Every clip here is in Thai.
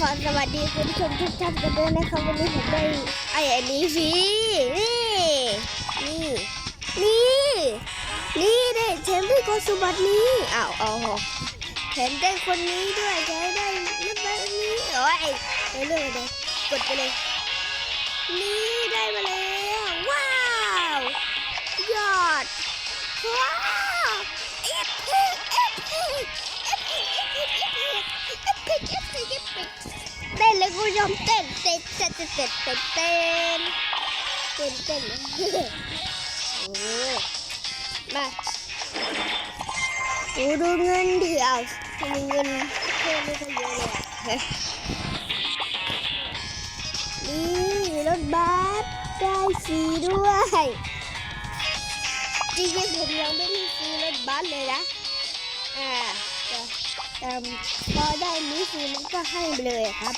ขอสวัสดีคุณผู้ชมทุกท่านกันด้วยนะครับวันนี้ผมได้ไอ้อันนี้ฟรีนี่ นี่ นี่ นี่ได้แถมได้กสมบัตินี้อ้าวเอาแถมได้คนนี้ด้วยแถมได้นับแบบนี้โอ้ยไปเลยเลยกดไปเลย นี่ได้มาแล้ว ว้าวยอดว้า เอฟเอฟเอฟเอฟเอฟเต้นเลยคุณผู้ชมเต้นเต้นเต้นเต้นเต้นเต้นเต้นเต้นเต้นโอ้มาดูดูเงินดิเอามีเงินเพิ่มไม่ค่อยเยอะเลยนี่รถบัสได้ฟรีด้วยจริงๆผมยังไม่ได้ซื้อรถบัสเลยนะอ่า แต่พอได้นี้ฟรีมันก็ให้ไปเลยครับ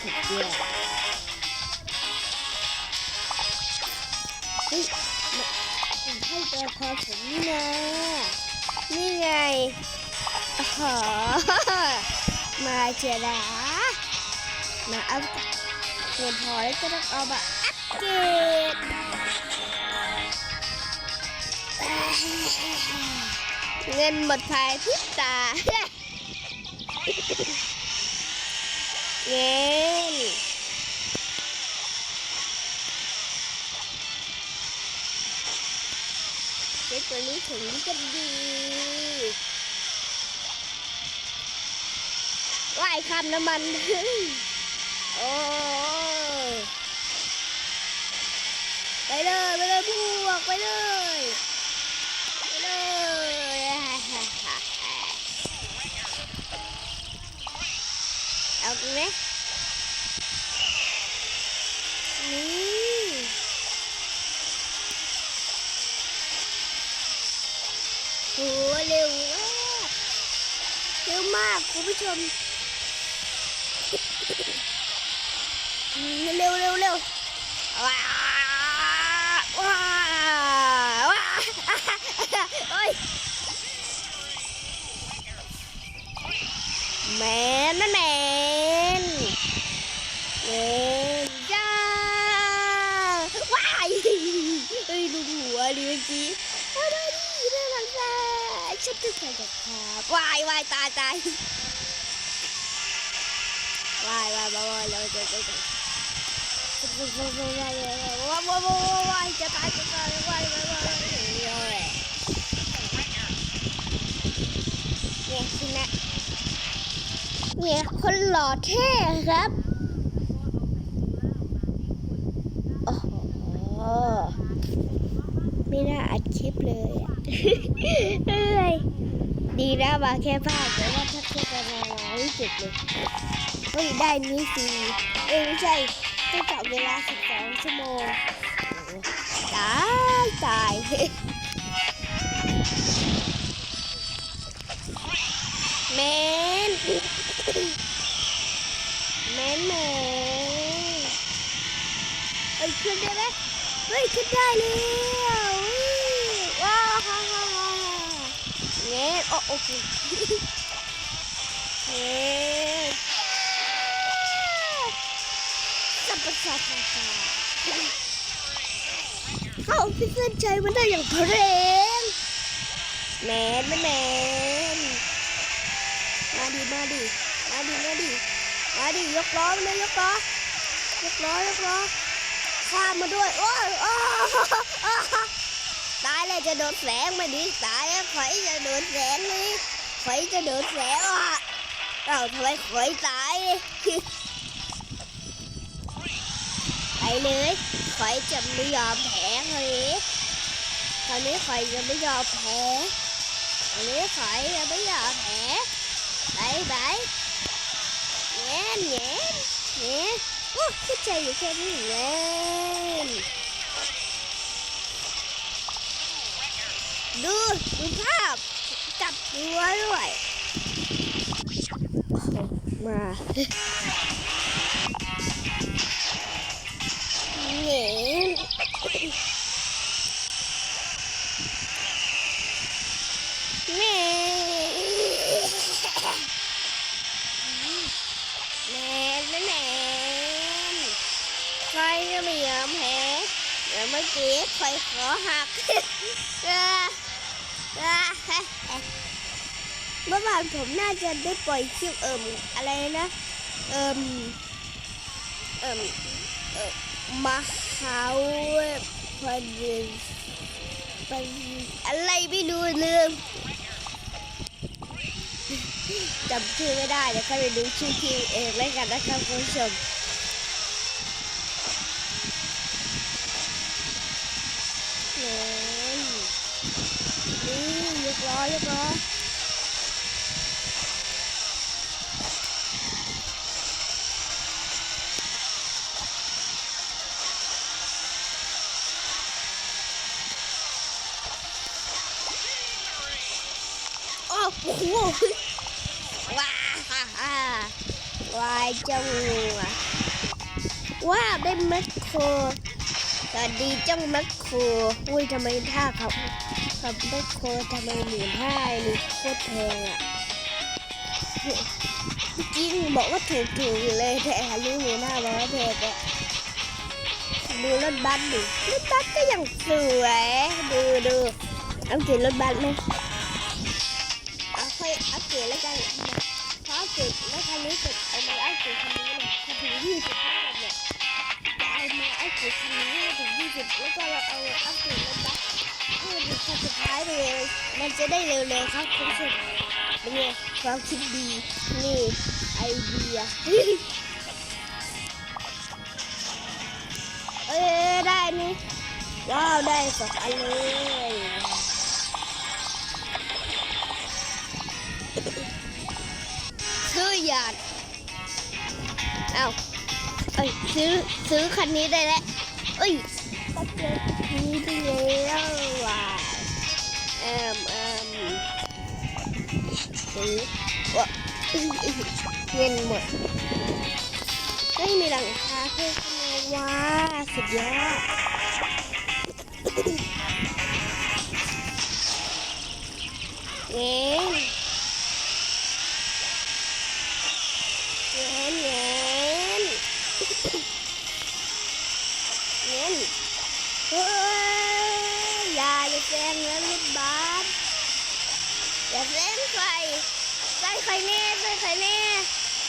สุดยอดเฮ้ยให้ตัวพอผมนี่นะนี่ไงอ๋อมาเชียร์นะมาเอาเงินพอแล้วก็ต้องเอามาอัปเกรด เงินหมดภายพิตาเงินเช็คตัวนี้ถึงก็ดีว่ายข้ามน้ำมันโอ้ไปเลย ไปเลยพวกไปเลย เร็วมากคุณผู้ชม เร็วเร็วเร็วว้าวว้าวว้าวโอ้ยแมนนั่นแมนแมนจ้าว้ายเอ้ยดูหัวดิเมื่อกี้เอาได้ดีน่ารักจ้า ฉันจะใส่กับครับวายวายตายตายวายวายวายวายเราจะจะจะวายวายวายวายวายวายจะตายจะตายวายวายวายเนี่ยคุณนะเนี่ยคนหล่อเท่ครับโอ้โห ไม่น่าอัดคลิปเลยอะเอ้ยดีนะมาแค่ภาพแต่ว่าถ้าแค่กันมารู้สึกเลยเฮ้ยได้นี้ฟรีเอ้ยไม่ใช่ต้องจับเวลา12ชั่วโมงตายตายแมนแมนแมนเอ้ยขึ้นได้ไหมเฮ้ยขึ้นได้แล้วว้าวฮ่าฮ่าฮ่าแมนโอ้โอเคแมนสับปะสับปะสับเข้าพิเศษใจมันได้อย่างเพลงแมนแมนแมนมาดิมาดิมาดิมาดิมาดิยกล้อมาเลยยกล้อยกล้อยกล้อข้ามมาด้วยโอ้ยโอ้ ยตายเลยจะโดนแสงมาดิตายแล้วข่อยจะโดนแสงเลยข่อยจะโดนแสงอะเราทำไมข่อยตายไปเลยข่อยจะไม่ยอมแพ้เลยคราวนี้ข่อยจะไม่ยอมแพ้คราวนี้ข่อยจะไม่ยอมแพ้ไปไปแง่แง่แง่โอ้คิดใจอยู่แค่นี้แหละ ดูภาพ จับหัวด้วยมาเนแม่แม่แม่แม่ใคก็ไม่ยอมแพ้เดี๋ยวเมื่อกี้ไฟขอหักเออ เมื่อวานผมน่าจะได้ปล่อยคลิปเอิ่มอะไรนะ เอิ่มเอิ่มเอ่อมหาพันพันอะไรไม่รู้ลืมจำชื่อไม่ได้เดี๋ยวก็ไปดูชื่อคลิปเองแล้วกันนะครับคุณผู้ชมนี่นี่ ยกล้อยกล้อยโอ้โหว้าฮ่าฮ่าวายจังหวะว้าวได้แมคโครสวัสดีจังแมคโครอุ้ยทำไมท่าเขา ขับแมคโครทำไมหมื่นห้านี่โคตรแพงอะเมื่อกี้บอกว่าถูกถูกอยู่เลยแต่รู้หมื่นห้าบอกว่าแพงอะดูรถบัสดิรถบัสก็ยังสวยดูดูเอาเห็นรถบัสไหมเอาค่อยอัปเกรดแล้วกันพออัปเกรดแล้วคันนี้เสร็จเอามาอัปเกรดคันนี้เลยคันถึงยี่สิบห้าเนี่ยจะเอามาอัปเกรดคันนี้ให้ถึงยี่สิบแล้วก็เราเอาอัปเกรดรถบัส คนสุดท้ายเลย มันจะได้เร็วๆครับคุณผู้ชมเป็นไงความคิดดีนี่ไอเดียเอ้ยได้นี่ว้าวได้สองอันเลยซื้อหยาดเอ้าเอ้ยซื้อซื้อคันนี้ได้แล้วเอ้ย ก็เจอนี้ได้แล้วว่ะเอ่มเอ่มซื้อเงินหมดไม่มีหลังคาเพิ่มเข้ามาว้าสุดยอดเงี้ย ใส่ใครแน่ใส่ใครแน่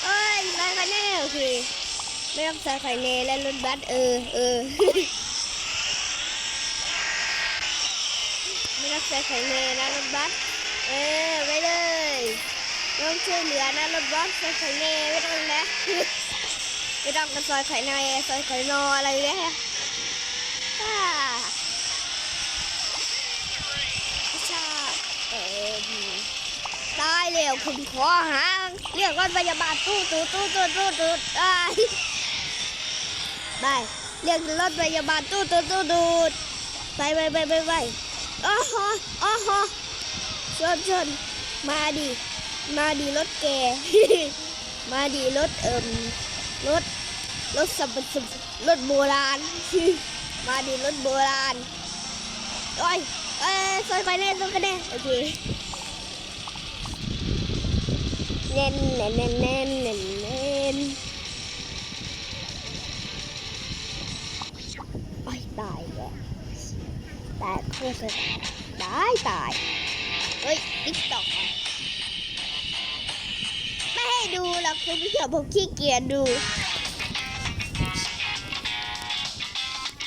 เอ้ยใส่ใครแน่โอเคไม่ต้องใส่ใครแน่แล้วรถบัสเออเออไม่ต้องใส่ใครแน่นะรถบัสเออไปเลยต้องช่วยเหลือนะรถบัสซอยไข่เน่ไม่ต้องนะไม่ต้องกันซอยไข่เน่ซอยไข่นออะไรเนี่ยอ่า ตายแล้วคุณขอหาเรียกรถพยาบาลตู้ตู้ตู้ตู้ตู้ตู้ได้ไปเรียกรถพยาบาลตู้ตู้ตู้ตู้ไปไปไปไปไปอ๋อฮะอ๋อฮะชนชนมาดิมาดีรถแก มาดีรถเอิมรถรถสับสับรถโบราณ มาดีรถโบราณโอ้ยเอ้ยซอยไปแน่ซอยไปแน่โอเค เน้นเน้นเน้นเน้นเน้นเน้นโอ้ยตายแล้วตายโคตรตายตายเฮ้ยติ๊กตอกไม่ให้ดูหรอกคุณผู้ชมผมขี้เกียจดู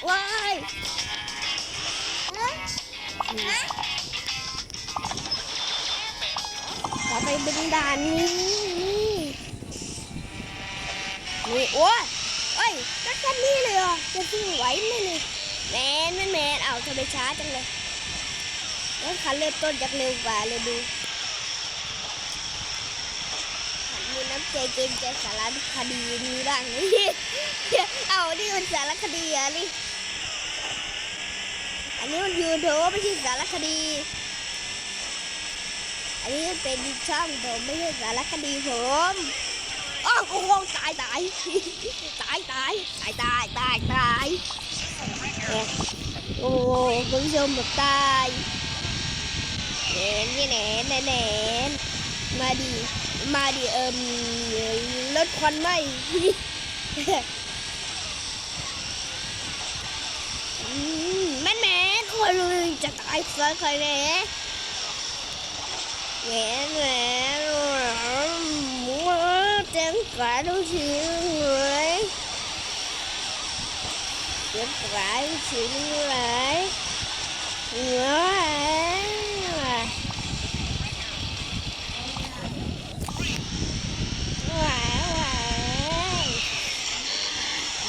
ว้ายต่ ไปเป็นด่านนี้นี่นี่โอ้ยเอ้ยก็แค่นี้เลยเหรอจะสู้ไหวไหมนี่แมนแมนแมนเอาทำไมช้าจังเลยแล้วคันเริ่มต้นจากเร็วกว่าเลยดูมีน้ำใจเกรงใจสารคดีมีบ้างนี่เอานี่มันสารคดีอะนี่อันนี้มันยูทูบไม่ใช่สารคดี อันนี้เป็นช่องผมไม่ใช่สารคดีผมอ้าวโอ้ตายตายตายตายตายตายตายตายโอ้คุณผู้ชมแบบตายแหนนี่เน้นเน้นมาดีมาดีเอิมลดควันไหมแม่แม่คอ้ยจะตายซะใครเนี่ย เต็มกระดูกชิ้นเลยเหนือว้าวว้าว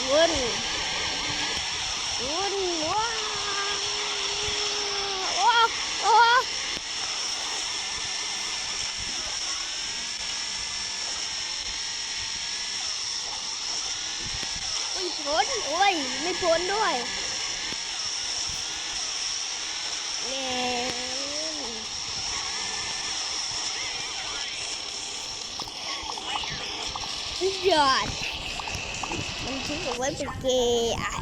วุ่น วุ่นว้าวโอ้โอ้ไม่พ้นโอ้ย ไม่ พ้นด้วยแหม่ยอดมันทิ้งเอาไว้เป็นเกย์อะ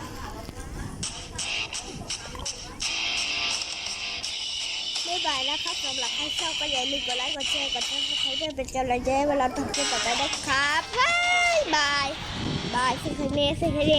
บ๊ายบายนะครับสำหรับใครชอบก็อย่าลืมกดไลค์ กดแชร์ กดติดตามให้ด้วยเป็นกำลังใจให้เวลาทำคลิปต่อไปนะครับบ๊ายบาย บายสิคเนสิคเน